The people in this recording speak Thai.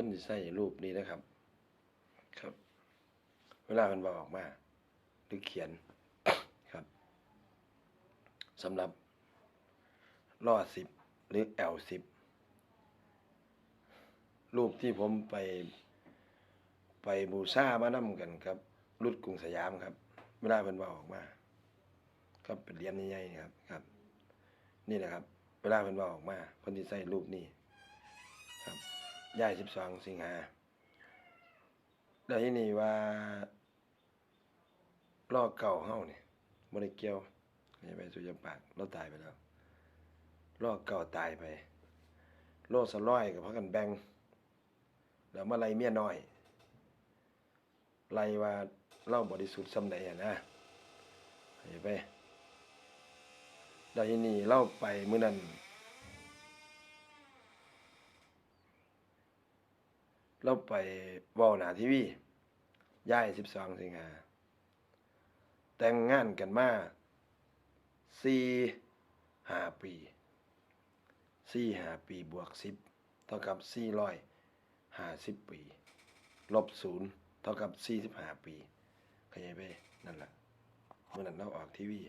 พิ่นสิใส่รูปนี้นะครับ ครับ เวลาเพิ่นเว้าออกมา หรือเขียนครับสำหรับล้อสิบหรือ L สิบรูปที่ผมไปไปบูชามานํกันครับรุดกรุงสยามครับ เวลาเพิ่นวาออกมา ครับเป็นเหรียญใหญ่ๆนี่ครับครับ นี่แหละครับ เวลาเพิ่นวาออกมาเพิ่นสิใส่รูปนี้ครับ ย้าย12สิงหาแล้วทีนี้ว่าลอเก่าเฮาเนี่ยบ่ได้เกียวอย่ไปสุยปากเราตายไปแล้วลอเก่าตายไปโลสร้อยก็พากันแบงแล้วมาไล่เมียน้อยไล่ว่าเราบริสุทธิ์ซำใดอะนะเห็นไปแล้วทีนี้เราไปเมื้อนั้น ลบไปว้าหนาทีวีย้ายสิบสองสิงหาแต่งงานกันมาสี่ห้าปีสี่ห้าปีบวกสิบเท่ากับสี่ร้อยห้าสิบปี ลบศูนย์เท่ากับสี่สิบห้าปีขยายไปนั่นแหละเมื่อนั้นเราออกทีวี